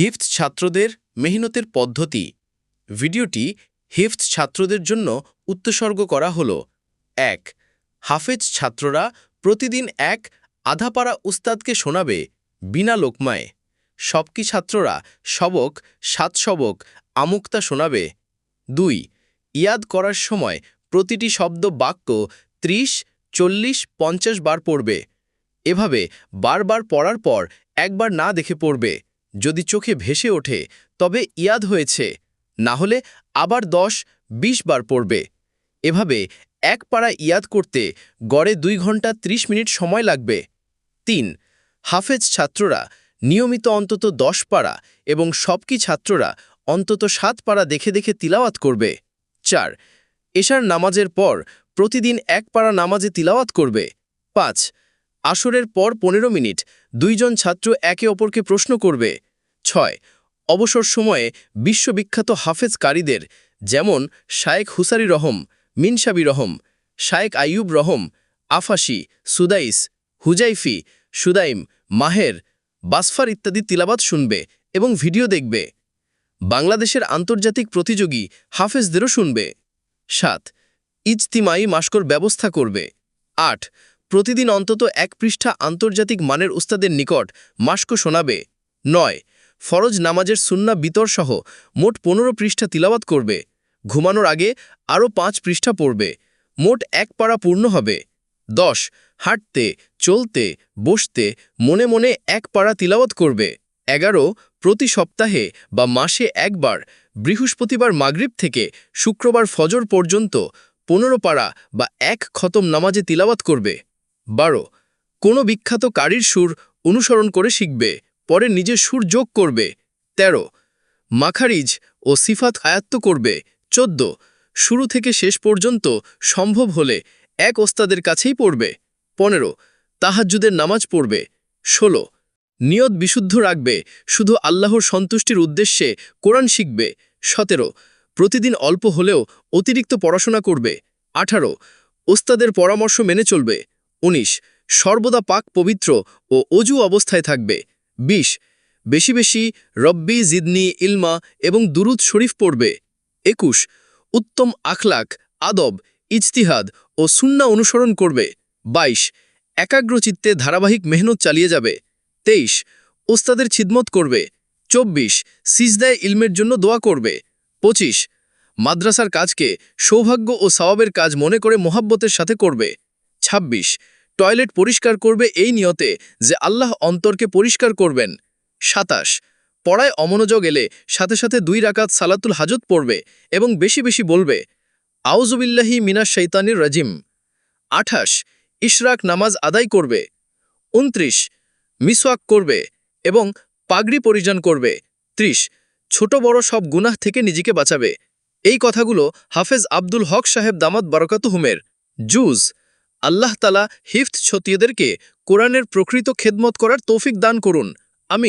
হিফথ ছাত্রদের মেহনতের পদ্ধতি। ভিডিওটি হিফথ ছাত্রদের জন্য উত্তসর্গ করা হল। এক, হাফেজ ছাত্ররা প্রতিদিন এক আধাপাড়া উস্তাদকে শোনাবে বিনা লোকমায়। সবকি ছাত্ররা সবক, সাত সবক, আমুক্তা শোনাবে। দুই, ইয়াদ করার সময় প্রতিটি শব্দ বাক্য ত্রিশ, চল্লিশ, পঞ্চাশ বার পড়বে। এভাবে বারবার পড়ার পর একবার না দেখে পড়বে। যদি চোখে ভেসে ওঠে, তবে ইয়াদ হয়েছে, না হলে আবার দশ ২০ বার পড়বে। এভাবে এক পাড়া ইয়াদ করতে গড়ে দুই ঘণ্টা ৩০ মিনিট সময় লাগবে। তিন, হাফেজ ছাত্ররা নিয়মিত অন্তত দশ পাড়া এবং সবকি ছাত্ররা অন্তত সাত পাড়া দেখে দেখে তিলাওয়াত করবে। চার, এশার নামাজের পর প্রতিদিন এক পাড়া নামাজে তিলাওয়াত করবে। পাঁচ, আসরের পর পনেরো মিনিট দুইজন ছাত্র একে অপরকে প্রশ্ন করবে। ছয়, অবসর সময়ে বিশ্ববিখ্যাত হাফেজ কারীদের যেমন শায়েক হুসারি রহম মিনসাবি রহম শায়েক আইয়ুব রহম আফাসি সুদাইস, হুজাইফি, সুদাইম, মাহের, বাসফার ইত্যাদি তিলাবাত শুনবে এবং ভিডিও দেখবে। বাংলাদেশের আন্তর্জাতিক প্রতিযোগী হাফেজদেরও শুনবে। সাত, ইজতিমাই মাস্কর ব্যবস্থা করবে। আট প্রতিদিন অন্তত এক পৃষ্ঠা আন্তর্জাতিক মানের উস্তাদের নিকট মাস্ক শোনাবে। নয়, ফরজ নামাজের সুন্না বিতর সহ মোট পনেরো পৃষ্ঠা তিলাওয়াত করবে। ঘুমানোর আগে আরও পাঁচ পৃষ্ঠা পড়বে। মোট এক পাড়া পূর্ণ হবে। দশ, হাঁটতে, চলতে, বসতে, মনে মনে এক পাড়া তিলাওয়াত করবে। এগারো, প্রতি সপ্তাহে বা মাসে একবার বৃহস্পতিবার মাগরিব থেকে শুক্রবার ফজর পর্যন্ত পনেরো পাড়া বা এক খতম নামাজে তিলাওয়াত করবে। বারো, কোনো বিখ্যাত কারির সুর অনুসরণ করে শিখবে, পরে নিজের সুর যোগ করবে। ১৩ মাখারিজ ও সিফাত আয়াত্ত করবে। ১৪ শুরু থেকে শেষ পর্যন্ত সম্ভব হলে এক ওস্তাদের কাছেই পড়বে। ১৫ তাহাজ্জুদের নামাজ পড়বে। ১৬ নিয়ত বিশুদ্ধ রাখবে, শুধু আল্লাহর সন্তুষ্টির উদ্দেশ্যে কোরআন শিখবে। ১৭ প্রতিদিন অল্প হলেও অতিরিক্ত পড়াশোনা করবে। ১৮ ওস্তাদের পরামর্শ মেনে চলবে। ১৯ সর্বদা পাক পবিত্র ও অজু অবস্থায় থাকবে। ২০ বেশি বেশি রব্বি জিদনি ইলমা এবং দুরুদ শরীফ পড়বে। একুশ, উত্তম আখলাক, আদব, ইজতিহাদ ও সুন্না অনুসরণ করবে। ২২ একাগ্রচিত্তে ধারাবাহিক মেহনত চালিয়ে যাবে। ২৩ ওস্তাদের ছিদমত করবে। ২৪ সিজদায় ইলমের জন্য দোয়া করবে। ২৫ মাদ্রাসার কাজকে সৌভাগ্য ও সওয়াবের কাজ মনে করে মোহাব্বতের সাথে করবে। ২৬ টয়লেট পরিষ্কার করবে এই নিয়তে যে আল্লাহ অন্তরকে পরিষ্কার করবেন। সাতাশ। পড়ায় অমনোযোগ এলে সাথে সাথে দুই রাকাত সালাতুল হাজত পড়বে এবং বেশি বেশি বলবে আউজুবিল্লাহি মিনা শৈতানির রাজিম। আঠাশ। ইশরাক নামাজ আদায় করবে। উনত্রিশ মিসওয়াক করবে এবং পাগড়ি পরিধান করবে। ত্রিশ। ছোট বড় সব গুনাহ থেকে নিজেকে বাঁচাবে। এই কথাগুলো হাফেজ আব্দুল হক সাহেব দামাত বারকাত হুমের জুজ। আল্লাহ তালা হিফথ ছতিয়েদেরকে কোরআনের প্রকৃত খেদমত করার তৌফিক দান করুন। আমি